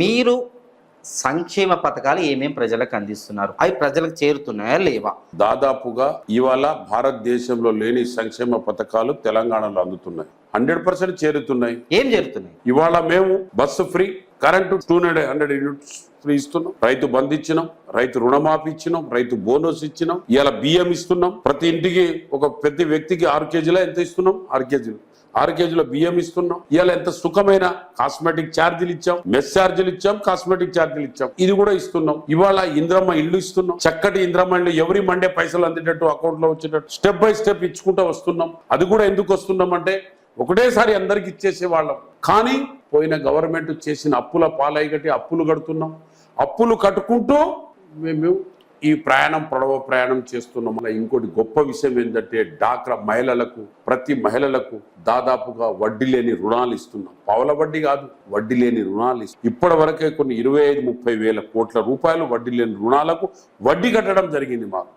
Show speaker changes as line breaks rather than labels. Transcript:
మీరు సంక్షేమ పథకాలు ఏమేం ప్రజలకు అందిస్తున్నారు? అవి ప్రజలకు చేరుతున్నాయా లేవా?
దాదాపుగా ఇవాళ భారతదేశంలో లేని సంక్షేమ పథకాలు తెలంగాణలో అందుతున్నాయి. హండ్రెడ్ పర్సెంట్ చేరుతున్నాయి.
ఏం చేరుతున్నాయి?
ఇవాళ మేము bus free current two hundred hundred units free ఇస్తున్నాం. రైతు బంద్ ఇచ్చినాం రైతు రుణమాఫీ ఇచ్చినాం రైతు బోనస్ ఇచ్చినాం. ఇలా బియ్యం ఇస్తున్నాం. ప్రతి ఇంటికి ఒక ప్రతి వ్యక్తికి ఆరు కేజీల ఎంత ఇస్తున్నాం? ఆరు కేజీలు. ఆరు కేజీల బియ్యం ఇస్తున్నాం. ఇవాళ ఎంత సుఖమైన కాస్మెటిక్ ఛార్జీలు ఇచ్చాం. మెస్ ఛార్జీలు ఇచ్చాం కాస్మెటిక్ ఛార్జీలు ఇచ్చాం. ఇది కూడా ఇస్తున్నాం. ఇవాళ ఇంద్రమ్మ ఇల్లు ఇస్తున్నాం. చక్కటి ఇంద్రమ్మ ఇల్లు ఎవరి మండే పైసలు అందేటట్టు అకౌంట్లో వచ్చేటట్టు స్టెప్ బై స్టెప్ ఇచ్చుకుంటూ వస్తున్నాం. అది కూడా ఎందుకు వస్తున్నాం అంటే ఒకటేసారి అందరికి ఇచ్చేసే వాళ్ళం. కానీ పోయిన గవర్నమెంట్ చేసిన అప్పుల పాలై కట్టి అప్పులు కడుతున్నాం. అప్పులు కట్టుకుంటూ మేము ఈ ప్రయాణం పొడవ ప్రయాణం చేస్తున్నాం. అలా ఇంకోటి గొప్ప విషయం ఏంటంటే డాక్రా మహిళలకు ప్రతి మహిళలకు దాదాపుగా వడ్డీ లేని రుణాలు ఇస్తున్నాం. పావుల వడ్డీ కాదు వడ్డీ లేని రుణాలు ఇస్తున్నాం. ఇప్పటి వరకే కొన్ని ఇరవై ఐదు ముప్పై వేల కోట్ల రూపాయలు వడ్డీ లేని రుణాలకు వడ్డీ కట్టడం జరిగింది మాకు.